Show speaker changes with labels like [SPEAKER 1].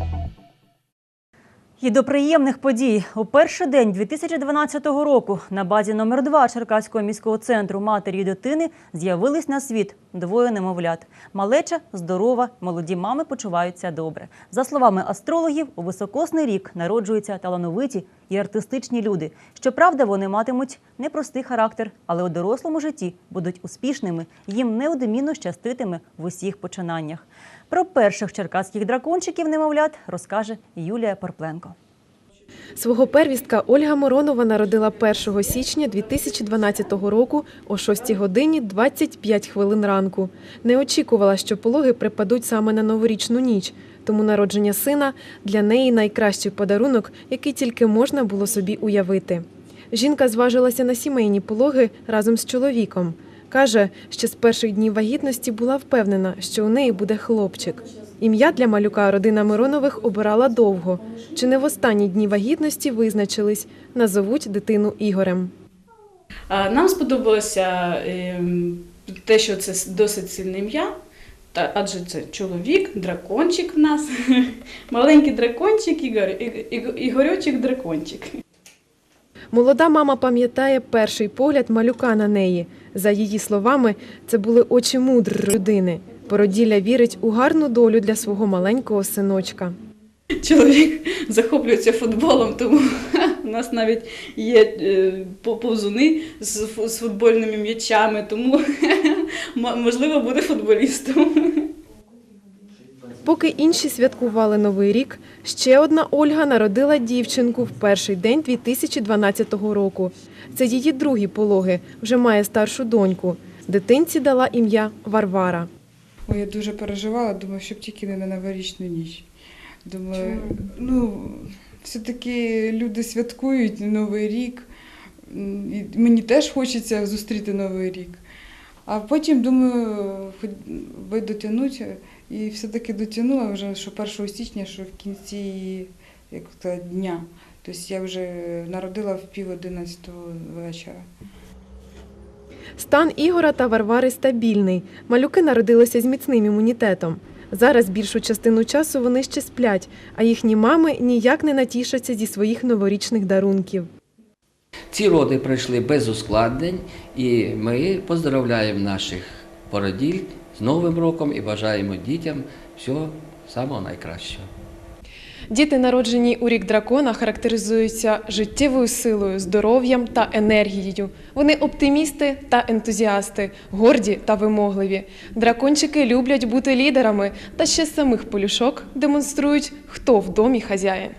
[SPEAKER 1] thank you І до приємних подій у перший день 2012 року на базі номер 2 Черкаського міського центру матері і дитини з'явились на світ двоє немовлят. Малеча здорова, молоді мами почуваються добре. За словами астрологів, у високосний рік народжуються талановиті і артистичні люди. Щоправда, вони матимуть непростий характер, але у дорослому житті будуть успішними. Їм неодмінно щаститиме в усіх починаннях. Про перших черкаських дракончиків немовлят розкаже Юлія Парпленко.
[SPEAKER 2] Свого первістка Ольга Моронова народила 1 січня 2012 року о 6 годині 25 хвилин ранку. Не очікувала, що пологи припадуть саме на новорічну ніч, тому народження сина для неї найкращий подарунок, який тільки можна було собі уявити. Жінка зважилася на сімейні пологи разом з чоловіком. Каже, що з перших днів вагітності була впевнена, що у неї буде хлопчик. Ім'я для малюка родина Миронових обирала довго. Чи не в останні дні вагітності визначились, назовуть дитину Ігорем.
[SPEAKER 3] Нам сподобалося ем, те, що це досить сильне ім'я, адже це чоловік, дракончик в нас, маленький дракончик, Ігор, Іг- Іг- Ігорючик дракончик.
[SPEAKER 2] Молода мама пам'ятає перший погляд малюка на неї. За її словами, це були очі мудрої людини. Породілля вірить у гарну долю для свого маленького синочка.
[SPEAKER 3] Чоловік захоплюється футболом, тому у нас навіть є е, по- повзуни з, футбольними м'ячами, тому можливо буде футболістом.
[SPEAKER 2] Поки інші святкували Новий рік, ще одна Ольга народила дівчинку в перший день 2012 року. Це її другі пологи, вже має старшу доньку. Дитинці дала ім'я Варвара.
[SPEAKER 4] Ой, я дуже переживала, думаю, щоб тільки не на новорічну ніч. Думаю, ну, все-таки люди святкують Новий рік. І мені теж хочеться зустріти Новий рік. А потім думаю, хоч би дотягнути, і все-таки дотягнула вже, що 1 січня, що в кінці як дня. Тобто я вже народила в пів одинадцятого вечора.
[SPEAKER 2] Стан Ігора та Варвари стабільний. Малюки народилися з міцним імунітетом. Зараз більшу частину часу вони ще сплять, а їхні мами ніяк не натішаться зі своїх новорічних дарунків.
[SPEAKER 5] Ці роди пройшли без ускладнень, і ми поздравляємо наших породіль з Новим роком і бажаємо дітям всього самого найкращого.
[SPEAKER 2] Діти, народжені у рік дракона, характеризуються життєвою силою, здоров'ям та енергією. Вони оптимісти та ентузіасти, горді та вимогливі. Дракончики люблять бути лідерами та ще самих полюшок демонструють, хто в домі хазяїн.